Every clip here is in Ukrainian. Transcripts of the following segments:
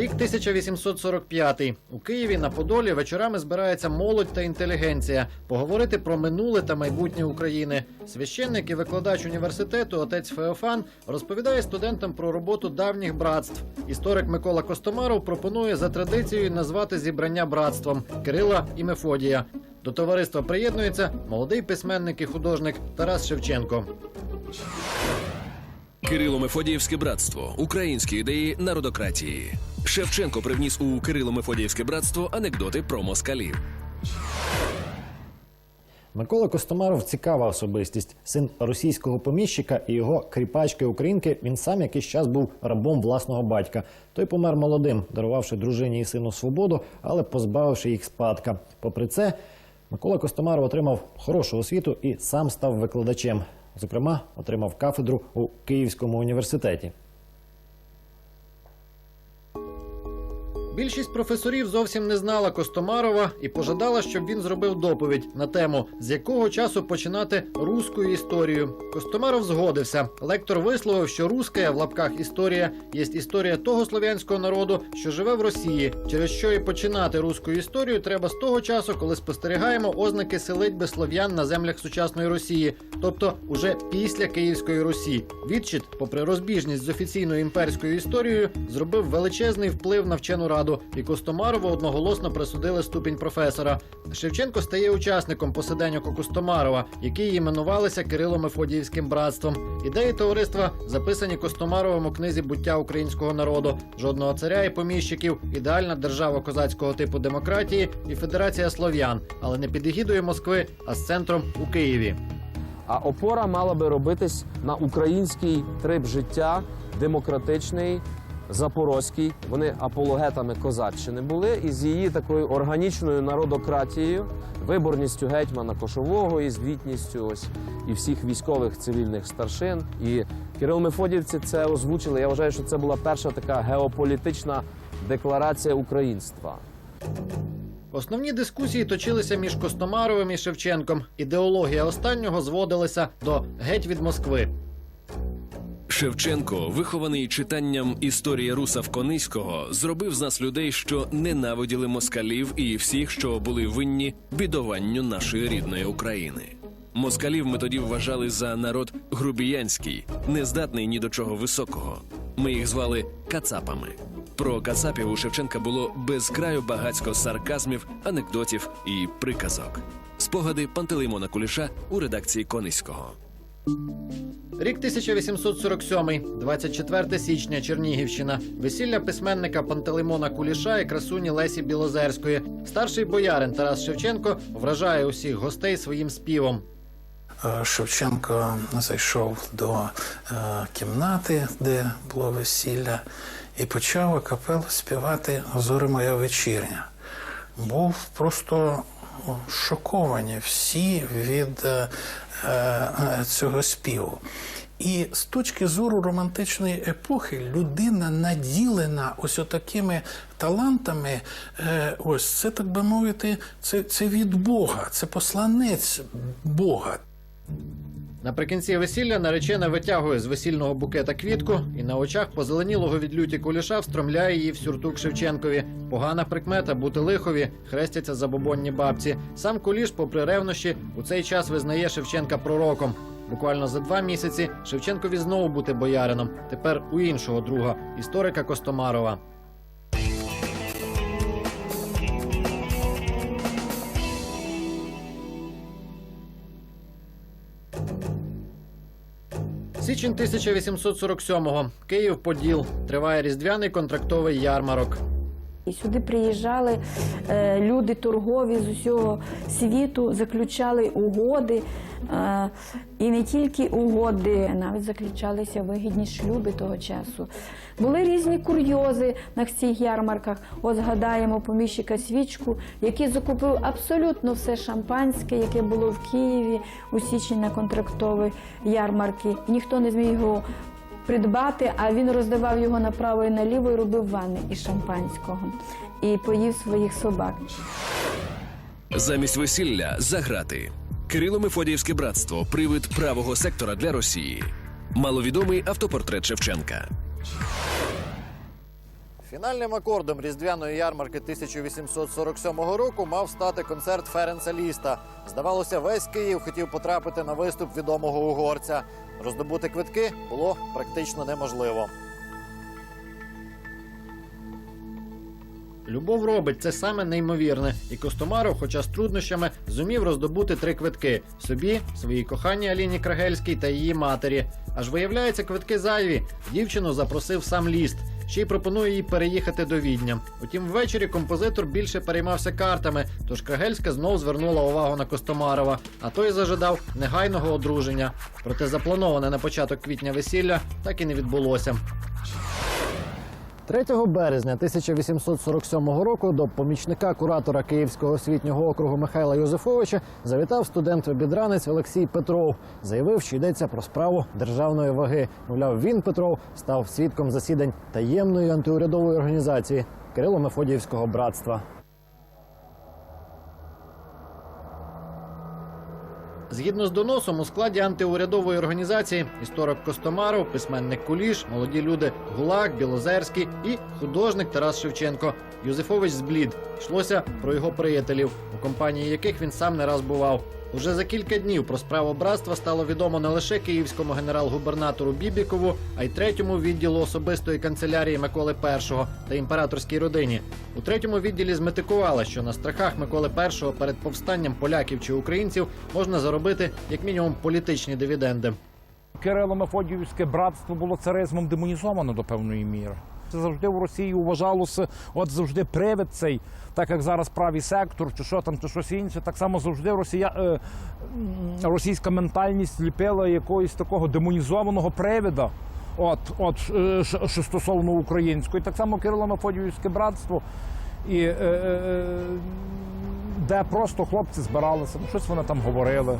Рік 1845. У Києві на Подолі вечорами збирається молодь та інтелігенція поговорити про минуле та майбутнє України. Священник і викладач університету отець Феофан розповідає студентам про роботу давніх братств. Історик Микола Костомаров пропонує за традицією назвати зібрання братством Кирила і Мефодія. До товариства приєднується молодий письменник і художник Тарас Шевченко. Кирило-Мефодіївське братство українські ідеї народократії. Шевченко привніс у Кирило-Мефодіївське братство анекдоти про москалів. Микола Костомаров цікава особистість, син російського поміщика і його кріпачки українки. Він сам якийсь час був рабом власного батька. Той помер молодим, дарувавши дружині і сину свободу, але позбавивши їх спадка. Попри це, Микола Костомаров отримав хорошу освіту і сам став викладачем. Зокрема, отримав кафедру у Київському університеті. Більшість професорів зовсім не знала Костомарова і пожадала, щоб він зробив доповідь на тему, з якого часу починати руську історію. Костомаров згодився. Лектор висловив, що руська в лапках історія є історія того слов'янського народу, що живе в Росії, через що і починати руську історію треба з того часу, коли спостерігаємо ознаки селитьби слов'ян на землях сучасної Росії, тобто уже після Київської Русі. Відчит, попри розбіжність з офіційною імперською історією, зробив величезний вплив на вчену раду, і Костомарову одноголосно присудили ступінь професора. Шевченко стає учасником посиденьок Костомарова, які іменувалися Кирило-Мефодіївським братством. Ідеї товариства записані Костомаровим у книзі буття українського народу, жодного царя і поміщиків, ідеальна держава козацького типу демократії і Федерація слов'ян, але не під егідою Москви, а з центром у Києві. А опора мала би робитись на український трип життя, демократичний, запорозький. Вони апологетами козаччини були, і з її такою органічною народократією, виборністю гетьмана кошового і звітністю ось і всіх військових цивільних старшин. І Кирил Мефодівці це озвучили. Я вважаю, що це була перша така геополітична декларація українства. Основні дискусії точилися між Костомаровим і Шевченком. Ідеологія останнього зводилася до геть від Москви. Шевченко, вихований читанням історії Руса Вкониського, зробив з нас людей, що ненавиділи москалів і всіх, що були винні бідованню нашої рідної України. Москалів ми тоді вважали за народ грубіянський, нездатний ні до чого високого. Ми їх звали кацапами. Про кацапів у Шевченка було безкраю багацько сарказмів, анекдотів і приказок. Спогади Пантелеймона Куліша у редакції Кониського. Рік 1847, 24 січня, Чернігівщина. Весілля письменника Пантелеймона Куліша і красуні Лесі Білозерської. Старший боярин Тарас Шевченко вражає усіх гостей своїм співом. Е, Шевченко зайшов до е, кімнати, де було весілля, і почав а капелу співати Зоре моя вечірня. Був просто шоковані всі від е, цього співу. І з точки зору романтичної епохи людина наділена ось отакими талантами, е, ось це, так би мовити, це, це від Бога, це посланець Бога. Наприкінці весілля наречена витягує з весільного букета квітку і на очах позеленілого від люті куліша встромляє її в сюртук Шевченкові. Погана прикмета бути лихові, хрестяться забобонні бабці. Сам куліш, попри ревнощі, у цей час визнає Шевченка пророком. Буквально за два місяці Шевченкові знову бути боярином. Тепер у іншого друга, історика Костомарова. Січень 1847-го. Київ Поділ. Триває різдвяний контрактовий ярмарок. І сюди приїжджали е, люди торгові з усього світу, заключали угоди. Е, і не тільки угоди, навіть заключалися вигідні шлюби того часу. Були різні курйози на цих ярмарках. От згадаємо поміщика свічку, який закупив абсолютно все шампанське, яке було в Києві у січні на контрактові ярмарки. Ніхто не зміг його придбати, а він роздавав його направо і наліво і робив ванни із шампанського. І поїв своїх собак. Замість весілля заграти. Кирило-Мефодіївське братство привид правого сектора для Росії. Маловідомий автопортрет Шевченка. Фінальним акордом різдвяної ярмарки 1847 року мав стати концерт Ференца Ліста. Здавалося, весь Київ хотів потрапити на виступ відомого угорця. Роздобути квитки було практично неможливо. Любов робить це саме неймовірне, і Костомаров, хоча з труднощами, зумів роздобути три квитки собі, своїй коханій Аліні Крагельській та її матері. Аж виявляється, квитки зайві. Дівчину запросив сам ліст. Ще й пропонує їй переїхати до Відня. Утім, ввечері композитор більше переймався картами, тож Крагельська знов звернула увагу на Костомарова, а той зажадав негайного одруження. Проте заплановане на початок квітня весілля так і не відбулося. 3 березня 1847 року до помічника куратора Київського освітнього округу Михайла Йозефовича завітав студент-вибідранець Олексій Петров. Заявив, що йдеться про справу державної ваги. Мовляв, він Петров став свідком засідань таємної антиурядової організації Кирило-Мефодіївського братства. Згідно з доносом, у складі антиурядової організації історик Костомаров, письменник Куліш, молоді люди Гулак, Білозерський і художник Тарас Шевченко. Юзефович зблід. Йшлося про його приятелів, у компанії яких він сам не раз бував. Уже за кілька днів про справу братства стало відомо не лише київському генерал-губернатору Бібікову, а й третьому відділу особистої канцелярії Миколи І та імператорській родині. У третьому відділі зметикували, що на страхах Миколи І перед повстанням поляків чи українців можна заробити як мінімум політичні дивіденди. Кирило-Мефодіївське братство було царизмом демонізовано до певної міри. Це завжди в Росії вважалося, от завжди привид цей, так як зараз правий сектор, чи що там, чи щось інше. Так само завжди Росія, е, російська ментальність ліпила якогось такого демонізованого привида, от, от е, що, стосовно української. Так само Кирило-Мефодіївське братство, і, е, е, де просто хлопці збиралися, ну, щось вони там говорили.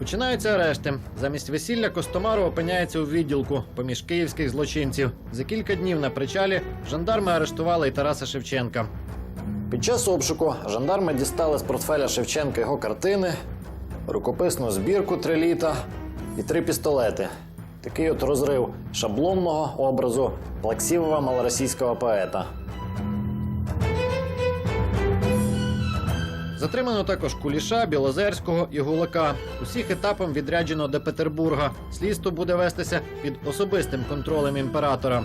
Починаються арешти. Замість весілля Костомаров опиняється у відділку поміж київських злочинців. За кілька днів на причалі жандарми арештували і Тараса Шевченка. Під час обшуку жандарми дістали з портфеля Шевченка його картини, рукописну збірку три літа і три пістолети. Такий от розрив шаблонного образу плаксивого малоросійського поета. Затримано також Куліша, Білозерського і Гулака. Усіх етапом відряджено до Петербурга. Слідство буде вестися під особистим контролем імператора.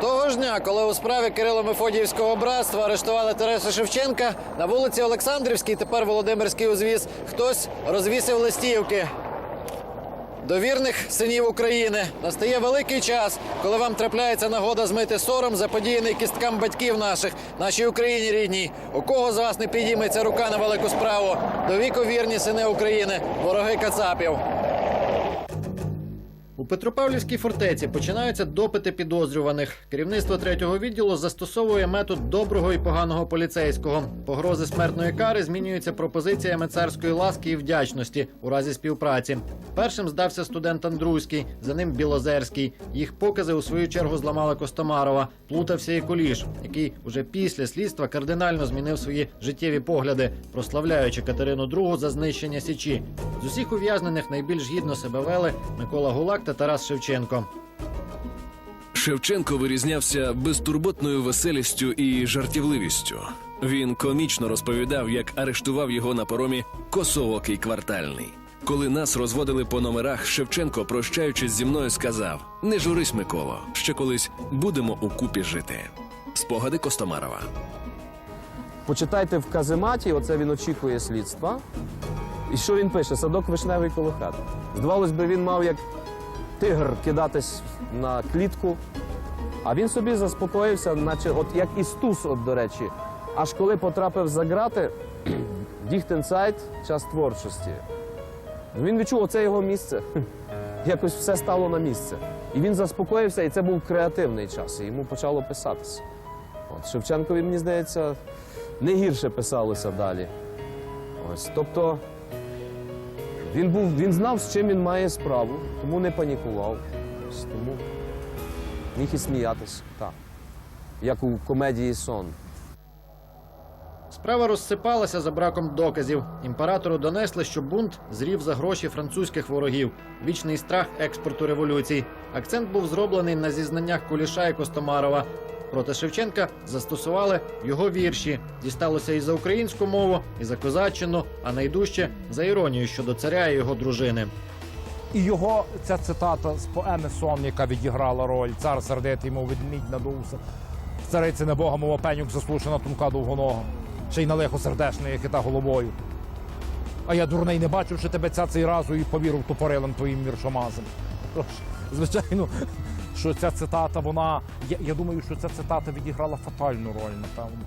Того ж дня, коли у справі Кирило-Мефодіївського братства арештували Тараса Шевченка, на вулиці Олександрівській, тепер Володимирський узвіз, хтось розвісив листівки. До вірних синів України настає великий час, коли вам трапляється нагода змити сором, заподіяний кісткам батьків наших, нашій Україні рідній. У кого з вас не підійметься рука на велику справу? До віку вірні сини України, вороги Кацапів. У Петропавлівській фортеці починаються допити підозрюваних. Керівництво третього відділу застосовує метод доброго і поганого поліцейського. Погрози смертної кари змінюються пропозиціями царської ласки і вдячності у разі співпраці. Першим здався студент Андруський, за ним Білозерський. Їх покази у свою чергу зламали Костомарова. Плутався і Куліш, який уже після слідства кардинально змінив свої життєві погляди, прославляючи Катерину II за знищення січі. З усіх ув'язнених найбільш гідно себе вели Микола Гулак та Тарас Шевченко. Шевченко вирізнявся безтурботною веселістю і жартівливістю. Він комічно розповідав, як арештував його на паромі косоокий квартальний. Коли нас розводили по номерах, Шевченко, прощаючись зі мною, сказав: Не журись, Миколо, ще колись будемо у купі жити. Спогади Костомарова. Почитайте в казематі, оце він очікує слідства. І що він пише? Садок вишневий коло хати. Здавалось би, він мав як тигр кидатись на клітку, а він собі заспокоївся, наче от як Істус, от до речі. Аж коли потрапив за грати, Діхтенцайт, час творчості. Він відчув, оце його місце. Якось все стало на місце. І він заспокоївся, і це був креативний час. І йому почало писатися. От Шевченкові, мені здається, не гірше писалося далі. Ось, тобто він був, він знав, з чим він має справу, тому не панікував. Тому міг і сміятися, так. Як у комедії Сон. Справа розсипалася за браком доказів. Імператору донесли, що бунт зрів за гроші французьких ворогів. Вічний страх експорту революцій. Акцент був зроблений на зізнаннях Куліша і Костомарова. Проти Шевченка застосували його вірші. Дісталося і за українську мову, і за козаччину, а найдужче за іронію щодо царя і його дружини. І його ця цитата з поеми Сон, яка відіграла роль цар сердитий, мов ведмідь надувся. Цариці не Бога, мов опенюк заслушана тонка довгонога. Ще й на лихо сердешне, хита головою. А я дурний не бачив, що тебе ця цей разу і повірив тупорилим твоїм міршомазом. Звичайно, що ця цитата, вона. Я, я думаю, що ця цитата відіграла фатальну роль, напевно.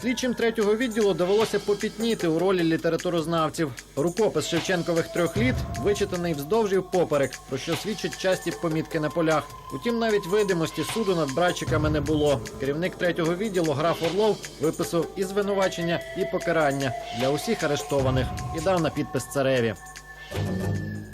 Слідчим третього відділу довелося попітніти у ролі літературознавців. Рукопис Шевченкових трьох літ вичитаний вздовж і впоперек, про що свідчать часті помітки на полях. Утім, навіть видимості суду над братчиками не було. Керівник третього відділу граф Орлов виписав і звинувачення, і покарання для усіх арештованих і дав на підпис цареві.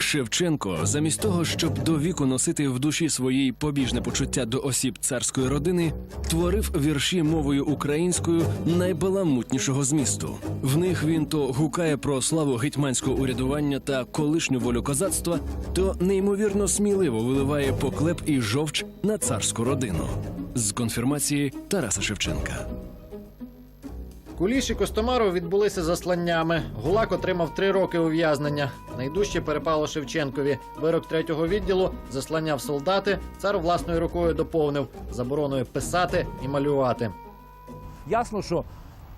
Шевченко, замість того, щоб до віку носити в душі своїй побіжне почуття до осіб царської родини, творив вірші мовою українською найбаламутнішого змісту. В них він то гукає про славу гетьманського урядування та колишню волю козацтва, то неймовірно сміливо виливає поклеп і жовч на царську родину з конфірмації Тараса Шевченка. Куліш і Костомаров відбулися засланнями. Гулак отримав три роки ув'язнення. Найдужче перепало Шевченкові. Вирок третього відділу заслання в солдати. Цар власною рукою доповнив забороною писати і малювати. Ясно, що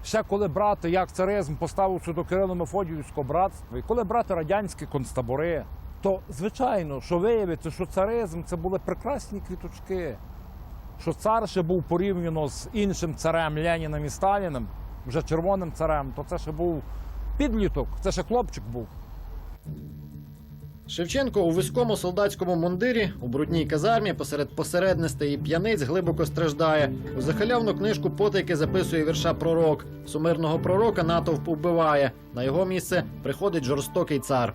ще коли брати як царизм поставився до Кирило-Мефодіївського братства, і коли брати радянські концтабори, то звичайно, що виявиться, що царизм це були прекрасні квіточки. Що цар ще був порівняно з іншим царем Леніном і Сталіним, вже червоним царем, то це ще був підліток, це ще хлопчик був. Шевченко у вузькому солдатському мундирі у брудній казармі посеред посередностей і п'яниць глибоко страждає. У захалявну книжку потайки записує вірша пророк. Сумирного пророка натовп вбиває. На його місце приходить жорстокий цар.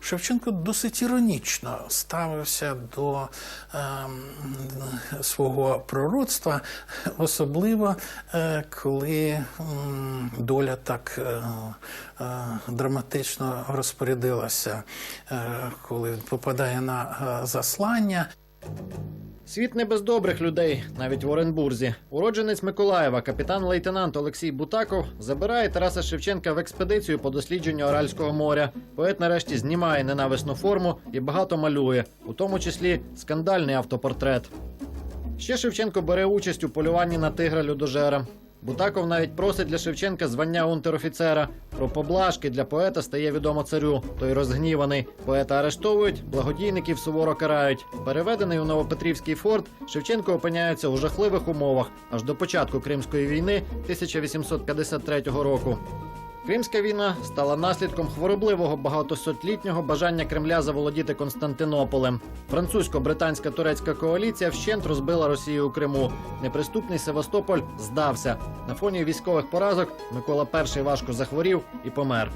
Шевченко досить іронічно ставився до е, свого пророцтва, особливо е, коли м, доля так е, е, драматично розпорядилася, е, коли він попадає на е, заслання. Світ не без добрих людей, навіть в Оренбурзі. Уродженець Миколаєва, капітан-лейтенант Олексій Бутаков, забирає Тараса Шевченка в експедицію по дослідженню Аральського моря. Поет нарешті знімає ненависну форму і багато малює, у тому числі скандальний автопортрет. Ще Шевченко бере участь у полюванні на тигра людожера. Бутаков навіть просить для Шевченка звання унтер-офіцера. Про поблажки для поета стає відомо царю. Той розгніваний. Поета арештовують, благодійників суворо карають. Переведений у Новопетрівський форт, Шевченко опиняється у жахливих умовах аж до початку Кримської війни 1853 року. Кримська війна стала наслідком хворобливого багатосотлітнього бажання Кремля заволодіти Константинополем. Французько-британська турецька коаліція вщент розбила Росію у Криму. Неприступний Севастополь здався. На фоні військових поразок Микола І важко захворів і помер.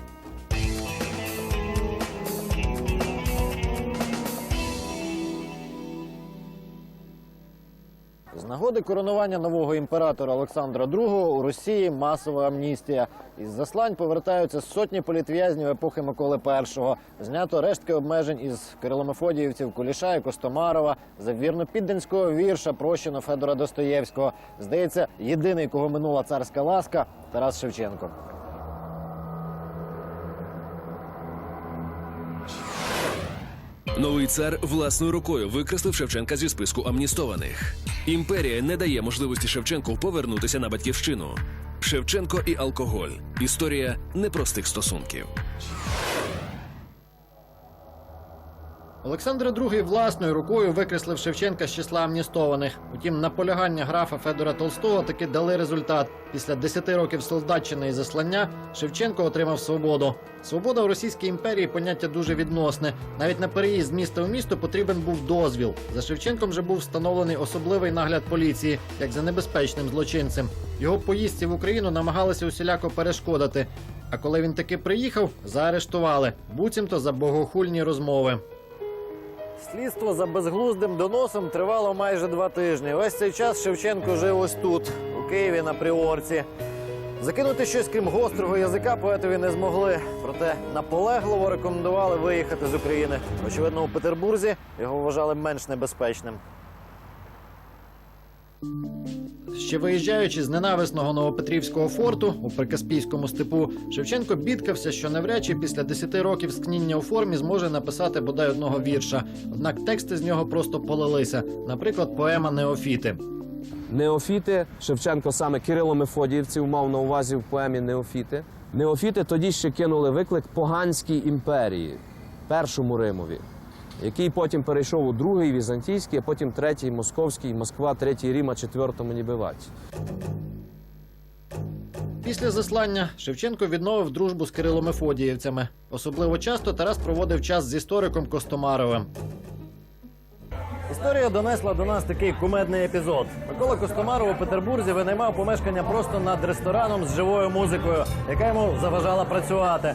Нагоди коронування нового імператора Олександра II у Росії масова амністія. Із заслань повертаються сотні політв'язнів епохи Миколи І. Знято рештки обмежень із кириломефодіївців Куліша і Костомарова. За вірно підданського вірша прощено Федора Достоєвського. Здається, єдиний, кого минула царська ласка Тарас Шевченко. Новий цар власною рукою викреслив Шевченка зі списку амністованих. Імперія не дає можливості Шевченку повернутися на батьківщину. Шевченко і алкоголь. Історія непростих стосунків. Олександр II власною рукою викреслив Шевченка з числа амністованих. Утім, наполягання графа Федора Толстого таки дали результат. Після 10 років солдатчини і заслання Шевченко отримав свободу. Свобода в Російській імперії поняття дуже відносне. Навіть на переїзд з міста в місто потрібен був дозвіл. За Шевченком же був встановлений особливий нагляд поліції, як за небезпечним злочинцем. Його поїздці в Україну намагалися усіляко перешкодити. А коли він таки приїхав, заарештували, буцімто за богохульні розмови. Слідство за безглуздим доносом тривало майже два тижні. Весь цей час Шевченко жив ось тут, у Києві на Приорці. Закинути щось крім гострого язика поетові не змогли. Проте наполегливо рекомендували виїхати з України. Очевидно, у Петербурзі його вважали менш небезпечним. Ще виїжджаючи з ненависного Новопетрівського форту у Прикаспійському степу, Шевченко бідкався, що навряд чи після 10 років скніння у формі зможе написати бодай одного вірша. Однак тексти з нього просто полилися. Наприклад, поема Неофіти. Неофіти Шевченко саме Кирило Мефодіївців мав на увазі в поемі Неофіти. Неофіти тоді ще кинули виклик поганській імперії, першому Римові, який потім перейшов у другий візантійський, а потім третій московський, Москва, третій Рим, а четвертому ніби. Після заслання Шевченко відновив дружбу з Кирилом Мефодіївцями. Особливо часто Тарас проводив час з істориком Костомаровим. Історія донесла до нас такий кумедний епізод. Микола Костомаров у Петербурзі винаймав помешкання просто над рестораном з живою музикою, яка йому заважала працювати.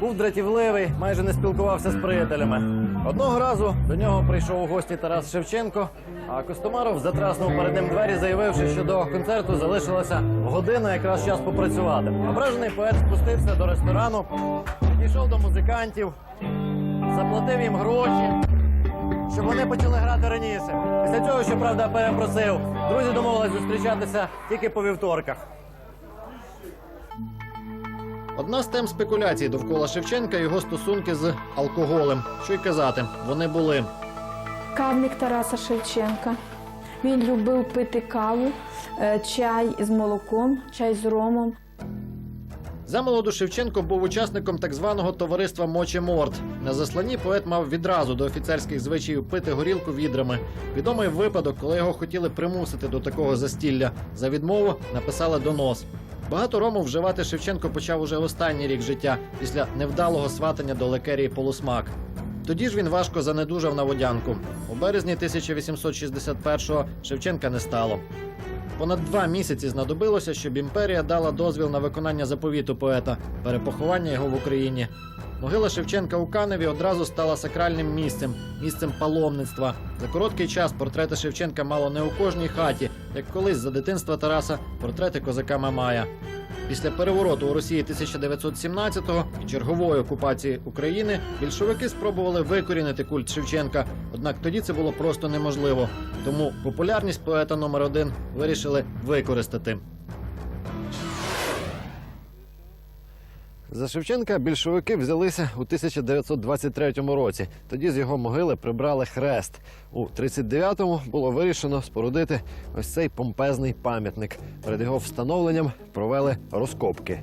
Був дратівливий, майже не спілкувався з приятелями. Одного разу до нього прийшов у гості Тарас Шевченко, а Костомаров затраснув перед ним двері, заявивши, що до концерту залишилася година якраз час попрацювати. Ображений поет спустився до ресторану, підійшов до музикантів, заплатив їм гроші щоб вони почали грати раніше. Після цього, щоправда, перепросив. Друзі домовились зустрічатися тільки по вівторках. Одна з тем спекуляцій довкола Шевченка його стосунки з алкоголем. Що й казати, вони були. Кавник Тараса Шевченка. Він любив пити каву, е, чай з молоком, чай з ромом. Замолоду Шевченко був учасником так званого товариства Моче Морт. На засланні поет мав відразу до офіцерських звичаїв пити горілку відрами. Відомий випадок, коли його хотіли примусити до такого застілля. За відмову написали донос. Багато рому вживати Шевченко почав уже останній рік життя після невдалого сватання до лекерії Полусмак. Тоді ж він важко занедужав на водянку. У березні 1861-го Шевченка не стало. Понад два місяці знадобилося, щоб імперія дала дозвіл на виконання заповіту поета перепоховання його в Україні. Могила Шевченка у Каневі одразу стала сакральним місцем, місцем паломництва. За короткий час портрети Шевченка мало не у кожній хаті, як колись за дитинства Тараса портрети козака Мамая. Після перевороту у Росії 1917-го і чергової окупації України більшовики спробували викорінити культ Шевченка. Однак тоді це було просто неможливо. Тому популярність поета номер один вирішили використати. За Шевченка більшовики взялися у 1923 році. Тоді з його могили прибрали хрест. У 39-му було вирішено спорудити ось цей помпезний пам'ятник. Перед його встановленням провели розкопки.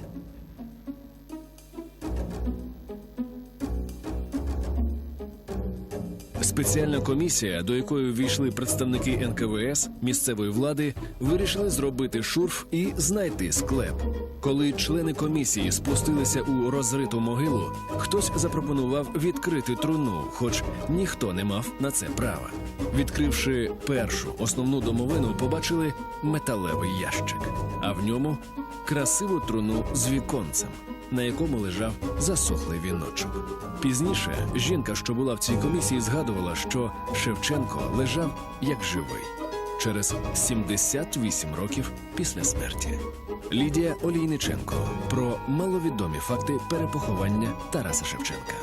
Спеціальна комісія, до якої ввійшли представники НКВС місцевої влади, вирішили зробити шурф і знайти склеп. Коли члени комісії спустилися у розриту могилу, хтось запропонував відкрити труну, хоч ніхто не мав на це права. Відкривши першу основну домовину, побачили металевий ящик, а в ньому красиву труну з віконцем на якому лежав засохлий віночок. Пізніше жінка, що була в цій комісії, згадувала, що Шевченко лежав як живий через 78 років після смерті. Лідія Олійниченко про маловідомі факти перепоховання Тараса Шевченка.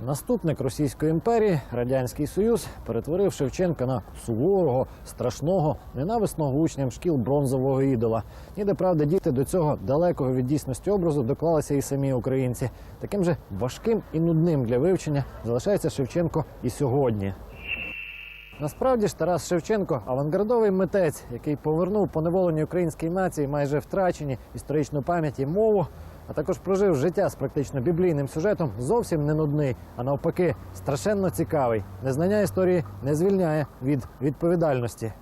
Наступник Російської імперії, Радянський Союз, перетворив Шевченка на суворого, страшного, ненависного учням шкіл бронзового ідола. Ніде правда, діти до цього далекого від дійсності образу доклалися і самі українці. Таким же важким і нудним для вивчення залишається Шевченко і сьогодні. Насправді ж Тарас Шевченко авангардовий митець, який повернув поневоленій українській нації майже втрачені історичну пам'ять і мову, а також прожив життя з практично біблійним сюжетом зовсім не нудний, а навпаки, страшенно цікавий. Незнання історії не звільняє від відповідальності.